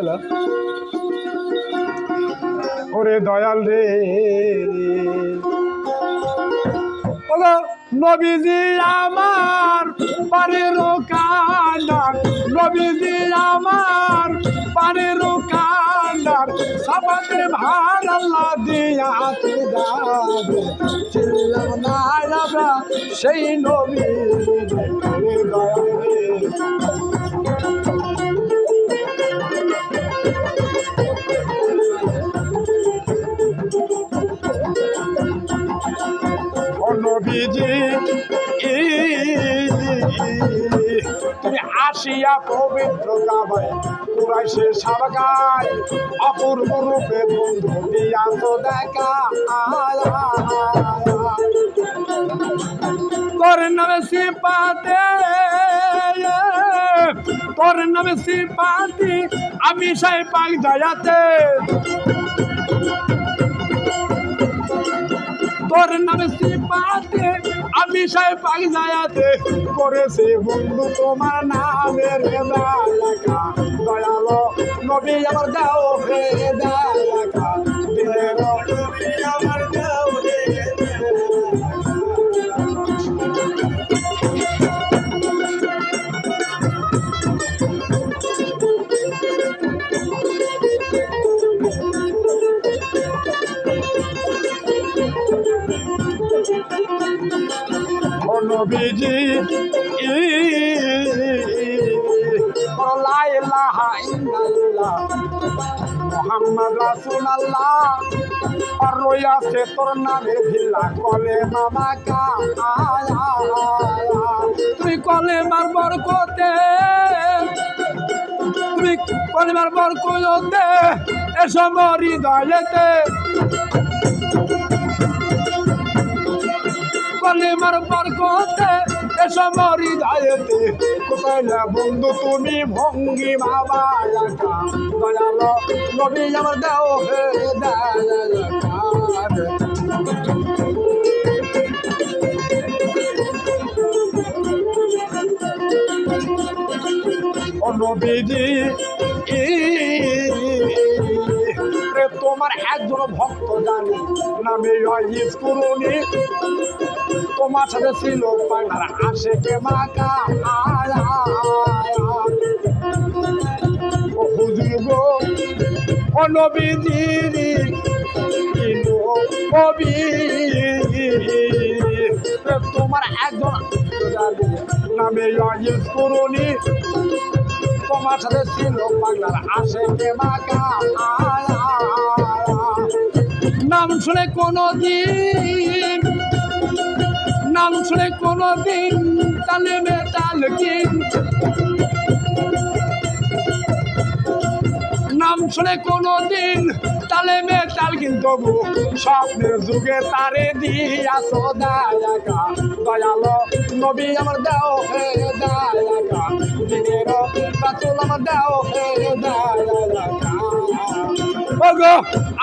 গেল ওরে দয়াল রে। নবীজি আমার পারের কান্ডার, নবীজি আমার পারের কান্ডার সাবাতের ভার আল্লাহ দিয়া যাবে সেই নবী তুমি আসিয়া পবিত্র কাবায় কুরাইশে সারগায়, অপূর্ব রূপে বন্ধু দিয়া তো দেখা তোর নামে সিপাতে তোর নামে সিপাতি, আমি সাই পাক যায়াতে তোর নামে সিপাতে আমি সাহেব পাক যায়াতে করেছে বন্ধু তোমার নামের দালাকা দয়ালো নবী আমার দাও হে দেখা নবীজি লা ইলাহা ইল্লাল্লাহ মুহাম্মদ রাসূলুল্লাহ আর রইয়াছে তোর নামের ভিল্লা কলে মামা কা তুই কলে মার বরকতে তুমি কলে মার বরকতে এসব হৃদয়েতে কলিমার বরকতে এসব হৃদয়েতে কোথায় না বন্ধু তুমি ভঙ্গি বাবা দয়ালো নবী আমার হে নবীজি তোমার একজন ভক্ত জানি, নামে করুনি। তোমার সাথে ছিল পায়নার আসে কে মাকা আয়া হুজুর গো তোমার একজন জানি, নামে ইস করুনি। তোমার সাথে ছিল পাগলার আসে কে মাকা আয়া। নাম শুনে কোনো দিন নাম শুনে কোনো দিন তালে মেটাল কিন নাম শুনে কোনো দিন তালে মেটাল কিন তবু স্বপ্নের যুগে তারে দিয়া সদায়াকা দয়ালো নবী আমার দাও হে দায়াকা দিনের রাতুল আমার দাও হে দায়াকা ওগো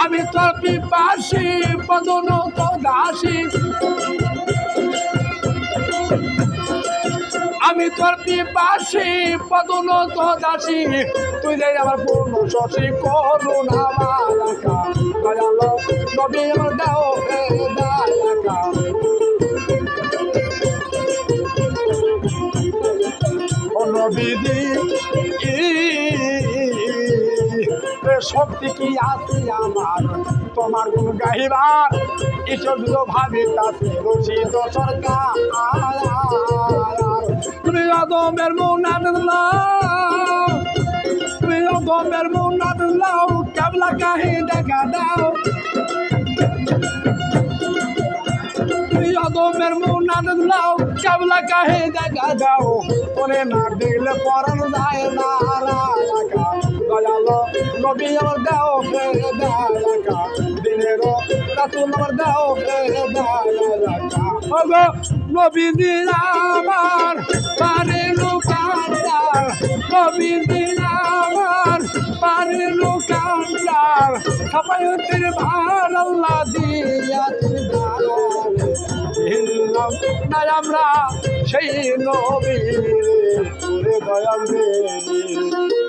আমি তোর পিপাসি পদন তো দাসী আমি তোর পিপাসি পদন তো দাসী তুই যে আমার পূর্ণ শশী করুণা মালাকা দয়ালো আমার দাও হে শক্তি কি আছে আমার? তোমার গুণ গাইবার ঈশ্বর দুটো ভাবি তাতে রচিত সরকার। তুমি আদমের মুনাদ লাও তুমি আদমের লাও, কেবলা কাহি দেখা দাও। আদমের মুনাদ লাও, কেবলা কাহি দেখা দাও। তোরে না দেখলে পরান যায় না দয়ালো নবী আমার দাও হে দায়াকা দিনের রাতুল আমার দাও হে দায়াকা ওগো নবী দিন আমার পারে লোকান্দার নবী দিন আমার পারে লোকান্দার সবাইতের ভার, আল্লাহ দিয়া তুমি হিল্লাম না আমরা সেই নবী রে দয়াল রে